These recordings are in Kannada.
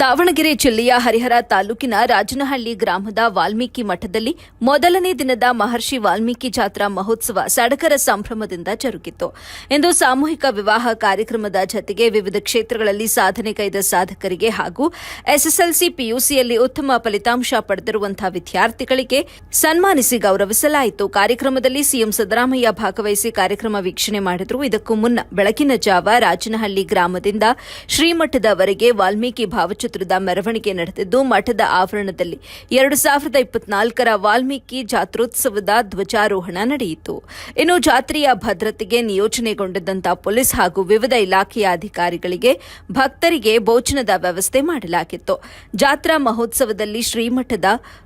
ದಾವಣಗೆರೆ ಜಿಲ್ಲೆಯ ಹರಿಹರ ತಾಲೂಕಿನ ರಾಜನಹಳ್ಳಿ ಗ್ರಾಮದ ವಾಲ್ಮೀಕಿ ಮಠದಲ್ಲಿ ಮೊದಲನೇ ದಿನದ ಮಹರ್ಷಿ ವಾಲ್ಮೀಕಿ ಜಾತ್ರಾ ಮಹೋತ್ಸವ ಸಡಗರ ಸಂಭ್ರಮದಿಂದ ಜರುಗಿತು. ಇಂದು ಸಾಮೂಹಿಕ ವಿವಾಹ ಕಾರ್ಯಕ್ರಮದ ಜತೆಗೆ ವಿವಿಧ ಕ್ಷೇತ್ರಗಳಲ್ಲಿ ಸಾಧನೆ ಕೈದ ಸಾಧಕರಿಗೆ ಹಾಗೂ ಎಸ್ಎಸ್ಎಲ್ಸಿ ಪಿಯುಸಿಯಲ್ಲಿ ಉತ್ತಮ ಫಲಿತಾಂಶ ಪಡೆದಿರುವಂತಹ ವಿದ್ಯಾರ್ಥಿಗಳಿಗೆ ಸನ್ಮಾನಿಸಿ ಗೌರವಿಸಲಾಯಿತು. ಕಾರ್ಯಕ್ರಮದಲ್ಲಿ ಸಿಎಂ ಸಿದ್ದರಾಮಯ್ಯ ಭಾಗವಹಿಸಿ ಕಾರ್ಯಕ್ರಮ ವೀಕ್ಷಣೆ ಮಾಡಿದರು. ಇದಕ್ಕೂ ಮುನ್ನ ಬೆಳಕಿನ ಜಾವ ರಾಜನಹಳ್ಳಿ ಗ್ರಾಮದಿಂದ ಶ್ರೀಮಠದವರೆಗೆ ವಾಲ್ಮೀಕಿ ಭಾವಚಿತ್ರದ ಮೆರವಣಿಗೆ ನಡೆದಿದ್ದು, ಮಠದ ಆವರಣದಲ್ಲಿ ಎರಡು ಸಾವಿರದ ಇಪ್ಪತ್ನಾಲ್ಕರ ವಾಲ್ಮೀಕಿ ಜಾತ್ರೋತ್ಸವದ ಧ್ವಜಾರೋಹಣ ನಡೆಯಿತು. ಇನ್ನು ಜಾತ್ರೆಯ ಭದ್ರತೆಗೆ ನಿಯೋಜನೆಗೊಂಡಿದ್ದಂತಹ ಪೊಲೀಸ್ ಹಾಗೂ ವಿವಿಧ ಇಲಾಖೆಯ ಅಧಿಕಾರಿಗಳಿಗೆ ಭಕ್ತರಿಗೆ ಭೋಜನದ ವ್ಯವಸ್ಥೆ ಮಾಡಲಾಗಿತ್ತು. ಜಾತ್ರಾ ಮಹೋತ್ಸವದಲ್ಲಿ ಶ್ರೀಮಠದ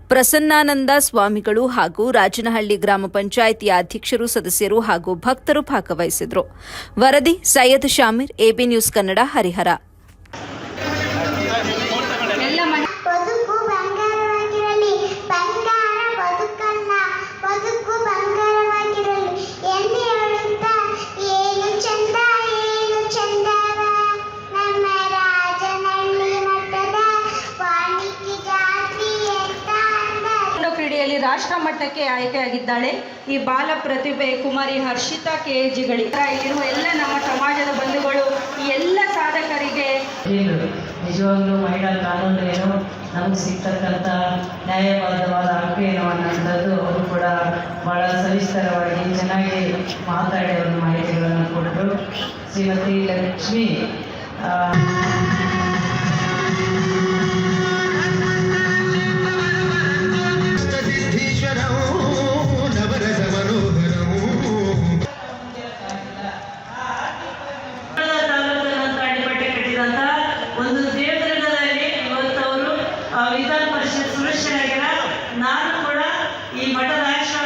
ಪ್ರಸನ್ನಾನಂದ ಸ್ವಾಮಿಗಳು ಹಾಗೂ ರಾಜನಹಳ್ಳಿ ಗ್ರಾಮ ಪಂಚಾಯಿತಿಯ ಅಧ್ಯಕ್ಷರು, ಸದಸ್ಯರು ಹಾಗೂ ಭಕ್ತರು ಭಾಗವಹಿಸಿದರು. ವರದಿ, ಸೈಯದ್ ಶಾಮೀರ್, ಎಬಿ ನ್ಯೂಸ್ ಕನ್ನಡ, ಹರಿಹರ. ಒಂದು ಕ್ರೀಡೆಯಲ್ಲಿ ರಾಷ್ಟ್ರ ಮಟ್ಟಕ್ಕೆ ಆಯ್ಕೆಯಾಗಿದ್ದಾಳೆ. ಈ ಬಾಲ ಪ್ರತಿಭೆ ಕುಮಾರಿ ಹರ್ಷಿತಾ ಕೆ ಜಿಗಳಿ ಇಲ್ಲಿರುವ ಎಲ್ಲ ನಮ್ಮ ಸಮಾಜದ ಬಂಧುಗಳು, ಈ ಎಲ್ಲ ಸಾಧಕರಿಗೆ ನಿಜವಾಗ್ಲೂ ಮಹಿಳಾ ಕಾನೂನು ಏನು? ನಮಗೆ ಸಿಗ್ತಕ್ಕಂಥ ನ್ಯಾಯಬದ್ಧವಾದ ಹಕ್ಕು ಏನು ಅನ್ನೋಂಥದ್ದು ಅವರು ಕೂಡ ಭಾಳ ಸವಿಸ್ತರವಾಗಿ ಚೆನ್ನಾಗಿ ಮಾತಾಡಿ ಅವರು ಮಾಹಿತಿಗಳನ್ನು ಕೊಟ್ಟರು ಶ್ರೀಮತಿ ಲಕ್ಷ್ಮಿ విధాన పరిషత్ సురేష్ గారు నాన్న కూడా ఈ మఠ రాష్ట్ర